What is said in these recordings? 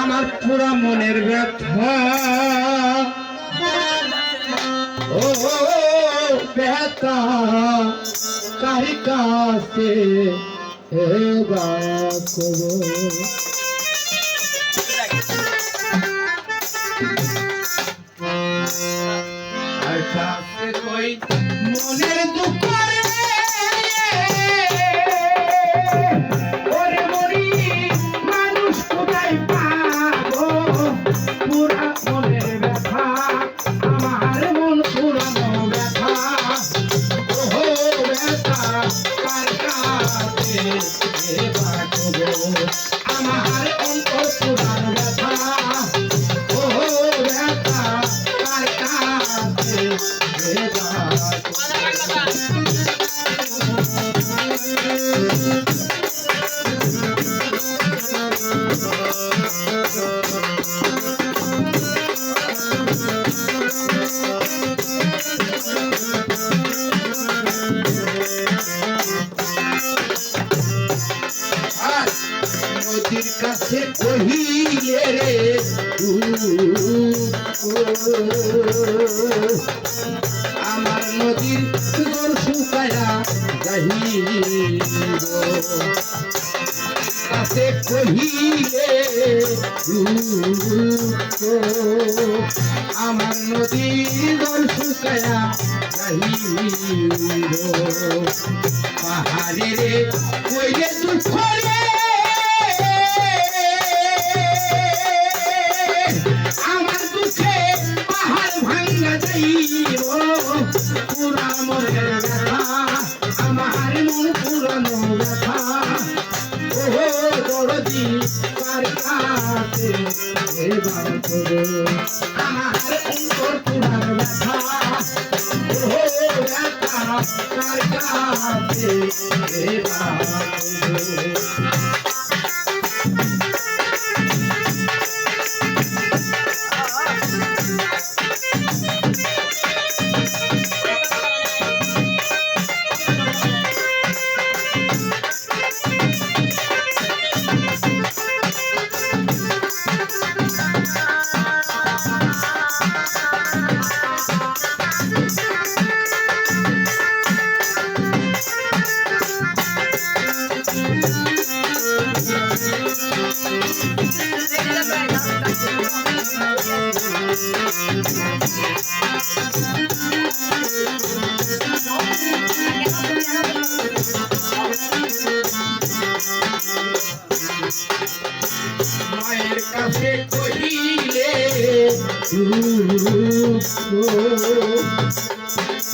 আমার পুরা মনের ব্যথা। ও ব্যথা কারি কাছে কাছে কই? মনের দুঃখ আমার অন্তর কাছে কহিলে রে, আমার নদীর জল শুকায়া যাইব। কাছে কহিলে আমার নদীর জল শুকায়া যাইব। পাহাড়ে রে কইলে দুঃখ পুরানো ব্যথা ওহো দরদি কার কাছে এবার করো আমার অন্তর পুরানো ব্যথা ওহো ব্যথা কার কাছে এবার করো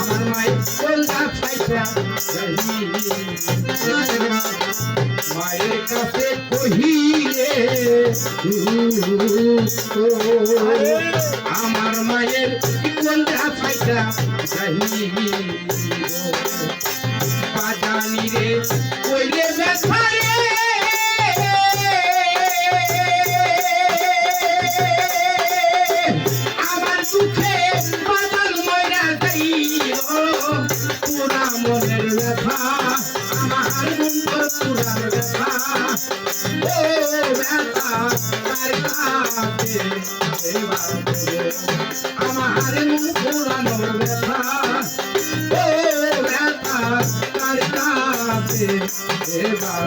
আমার মায়ের কলকা ফাইটা মায়ের কাছে কহিলে আমার মায়ের কলকা ফাইটা বাজানি রে। কাছে এবার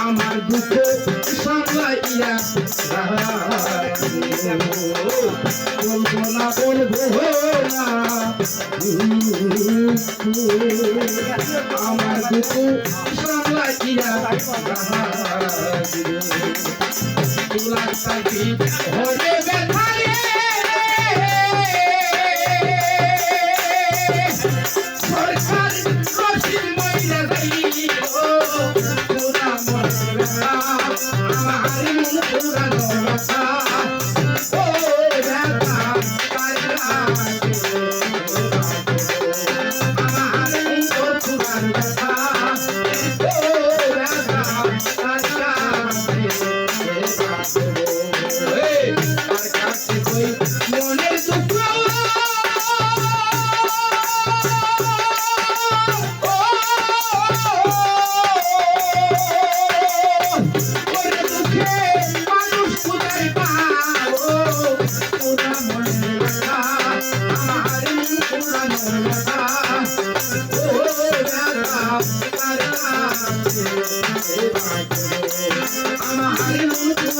আমার দুঃখ সামলাইয়া বলব না বলব না আমার দুঃখ সামলাইয়া তোলা থাকি হরে ব্যথা I'm